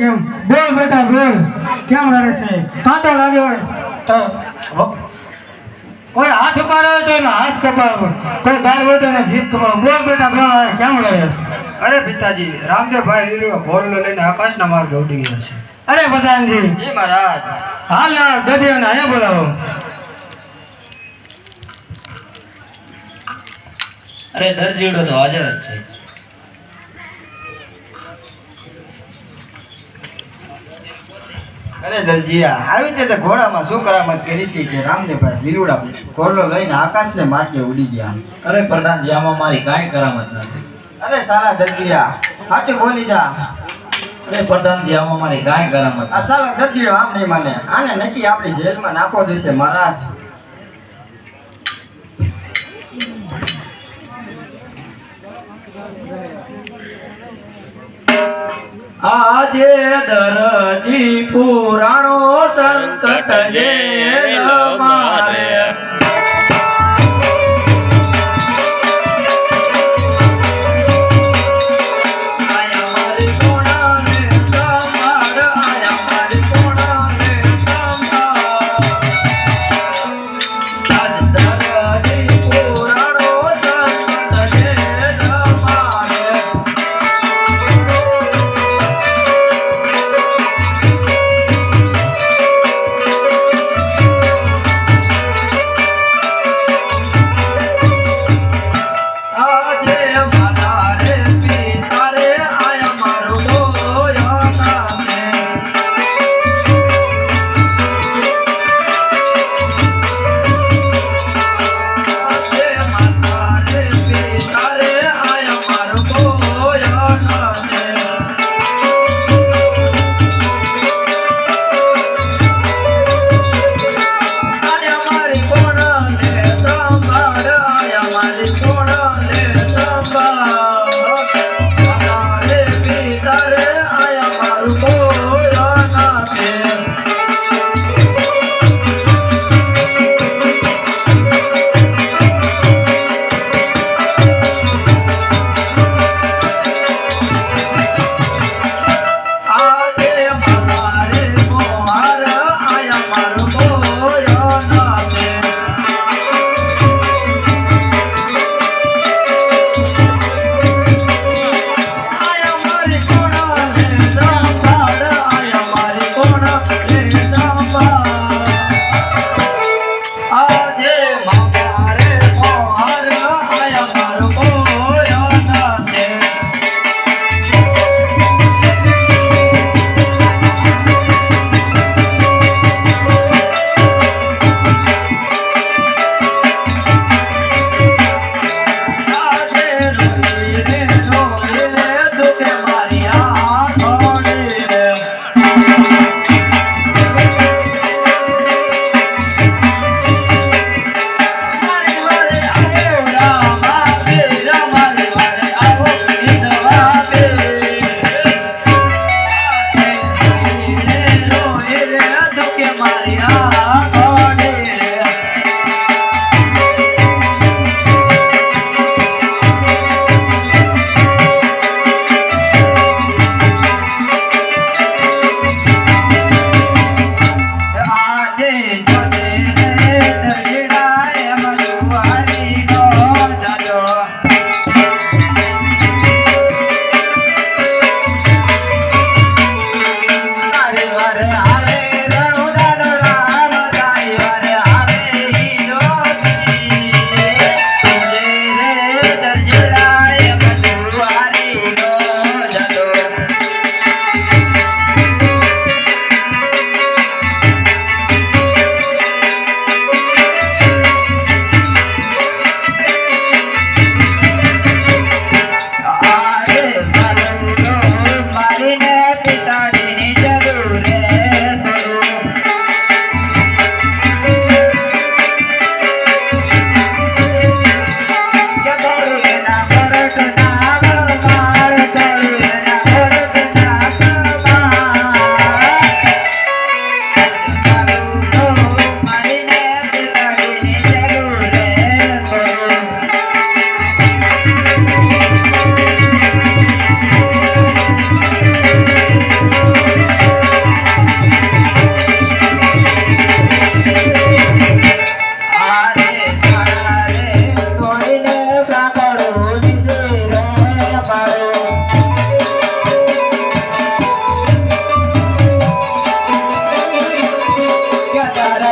કેમ? બોલ બેટા બોલ. કેમ રડે છે? કાંટો લાગ્યો હોય. તો કોઈ હાથ હોય તો એનો હાથ કપાવો કોઈ ગાળ હોય તો એનો જીભ કપાવો બોલ બેટા બોલ કેમ રડે છે? અરે પિતાજી રામદેવભાઈ લીલું ઘોડલો લઈને આકાશના માર્ગે ઉડી ગયા છે. અરે પ્રધાનજી જી મહારાજ. હાલ ના દદીઓને અહીંયા બોલાવો. અરે દરજીડો તો હાજર જ છે. અરે દરજીયા આવી રીતે ઘોડામાં શું કરામત કરી હતી કે રામદેવભાઈ લીલુડા ઘોડો લઈને આકાશને માર્ગે ઉડી ગયા? અરે પ્રધાનજી આમાં મારી કાંઈ કરામત નથી. અરે સારા દરજીયા સાચું બોલી જા. અરે પ્રધાનજી આમાં મારી કાંઈ કરામત આ સારા દરજીડો આમ નહીં માને. આને નક્કી આપણી જેલમાં નાખો દેશે મહારાજ. આજે દરજી પુરાણો સંકટ જે મારે Maria.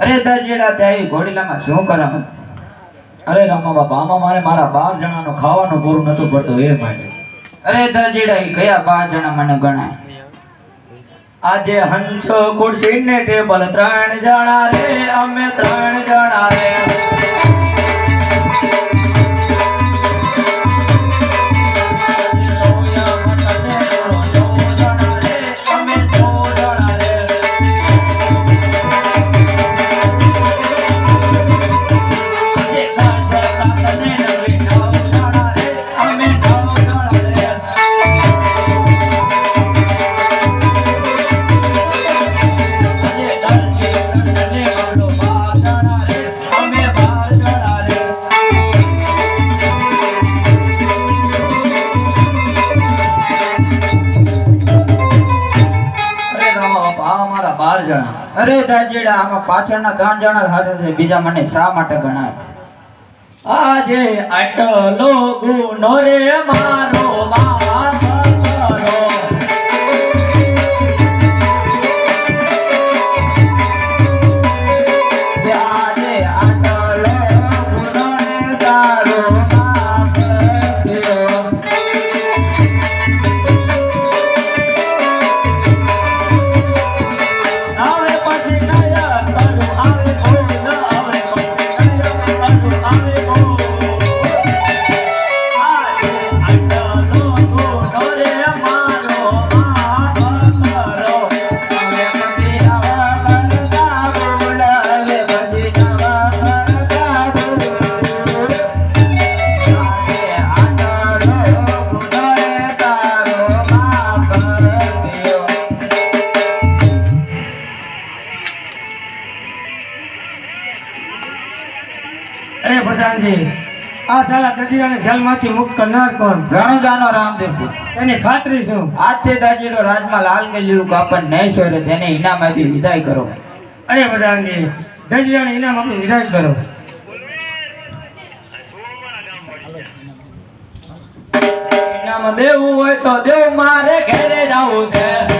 અરે દરજીડા ત્યાં ઘોડીલામાં શું કરામત અરે રામા બાપા, આમાં મારે મારા બાર જણાનું ખાવાનું પૂરું નતું પડતું, એ માટે. અરે દરજીડા કયા બાર જણા મને ગણાય? આજે હંસો ખુરશી ને ટેબલ ત્રણ જણા રે, અમે ત્રણ જણા રે. અરે દરજીડા આમાં પાછળના ત્રણ જણા હાજર છે, બીજા મને શા માટે ગણાય? આજે આટલો ગુનો રે મારો માફ આ સાલા દજીરાને જેલમાંથી મુક્ત કરનાર કોણ? ઘણું જાણો રામદેવપુર એની ખાતરી શું? આજથી દાજીડો રાજમાં લાલ ગયેલું કાપડ નહીં છોડે તેને ઇનામ આપી વિદાય કરો. અરે પ્રધાનજી દજીરાને ઇનામ આપી વિદાય કરો. ઇનામ દેવું હોય તો દેવ મારે ઘેરે જવું છે.